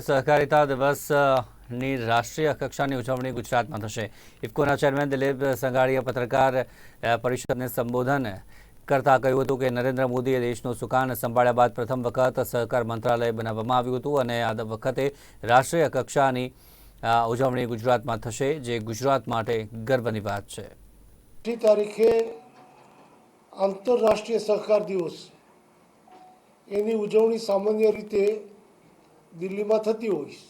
સહકારિતા દિવસની રાષ્ટ્રીય કક્ષાની ઉજવણી ગુજરાતમાં થશે. ઇફકોના ચેરમેન દિલીપ સંઘાણીએ પત્રકાર પરિષદને સંબોધન કરતા કહ્યું હતું કે નરેન્દ્ર મોદીએ દેશનું સુકાન સંભાળ્યા બાદ પ્રથમ વખત સહકાર મંત્રાલય બનાવવામાં આવ્યું હતું અને આ વખતે રાષ્ટ્રીય કક્ષાની ઉજવણી ગુજરાતમાં થશે, જે ગુજરાત માટે ગર્વની વાત છે. તારીખે આંતરરાષ્ટ્રીય સહકાર દિવસ. એની ઉજવણી સામાન્ય રીતે દિલ્હીમાં થતી હોય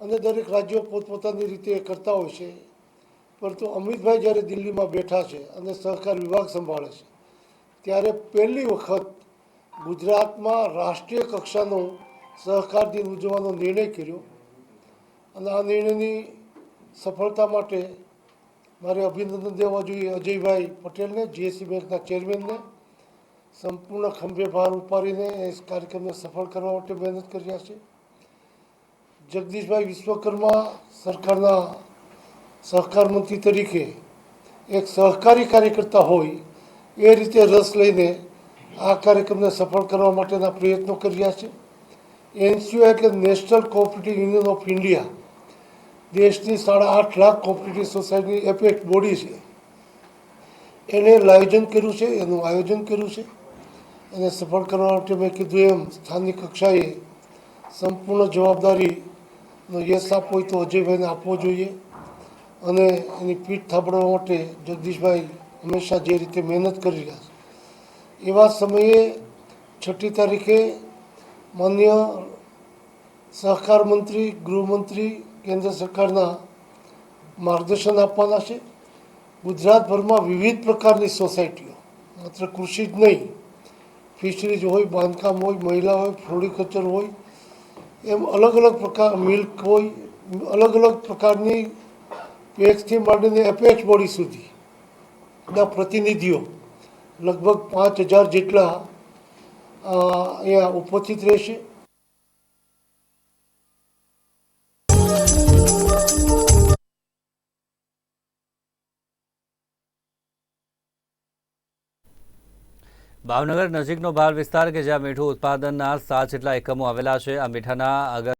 અને દરેક રાજ્યો પોતપોતાની રીતે કરતા હોય છે. પરંતુ અમિતભાઈ જ્યારે દિલ્હીમાં બેઠા છે અને સહકાર વિભાગ સંભાળે છે, ત્યારે પહેલી વખત ગુજરાતમાં રાષ્ટ્રીય કક્ષાનો સહકાર દિન ઉજવવાનો નિર્ણય કર્યો. અને આ નિર્ણયની સફળતા માટે મારે અભિનંદન દેવા જોઈએ અજયભાઈ પટેલને, જીએસસી બેંકના ચેરમેનને સંપૂર્ણ ખંભે ભાર ઉપાડીને એ કાર્યક્રમને સફળ કરવા માટે મહેનત કર્યા છે. જગદીશભાઈ વિશ્વકર્મા સરકારના સહકાર મંત્રી તરીકે એક સહકારી કાર્યકર્તા હોય, એ રીતે રસ લઈને આ કાર્યક્રમને સફળ કરવા માટેના પ્રયત્નો કર્યા છે. એનસીઓ એટલે national cooperative union of India દેશની સાડા આઠ લાખ કોઓપરેટિવ સોસાયટીની એપેક્ટ બોડી છે. એને આયોજન કર્યું છે, એનું આયોજન કર્યું છે. એને સફળ કરવા માટે મેં કીધું એમ, સ્થાનિક કક્ષાએ સંપૂર્ણ જવાબદારીનો યશ આપવો હોય તો અજયભાઈને આપવો જોઈએ અને એની પીઠ થાબડવા માટે જગદીશભાઈ હંમેશા જે રીતે મહેનત કરી રહ્યા છે. એવા સમયે છઠ્ઠી તારીખે માન્ય સહકાર મંત્રી, ગૃહમંત્રી, કેન્દ્ર સરકારના માર્ગદર્શન આપવાના છે. ગુજરાતભરમાં વિવિધ પ્રકારની સોસાયટીઓ, માત્ર કૃષિ જ નહીં ફિશરીઝ હોય, બાંધકામ હોય, મહિલા હોય ફ્લોરિકલ્ચર હોય, એમ અલગ અલગ પ્રકાર મિલ્ક હોય, અલગ અલગ પ્રકારની પેક્સથી માંડીને એપેક્સ બોડી સુધી ના પ્રતિનિધિઓ. લગભગ પાંચ હજાર જેટલા અહીંયા ઉપસ્થિત રહેશે. ભાવનગર નજીકનો ભાર વિસ્તાર કે જ્યાં મીઠું ઉત્પાદનના સાત જેટલા એકમો આવેલા છે, આ મીઠાના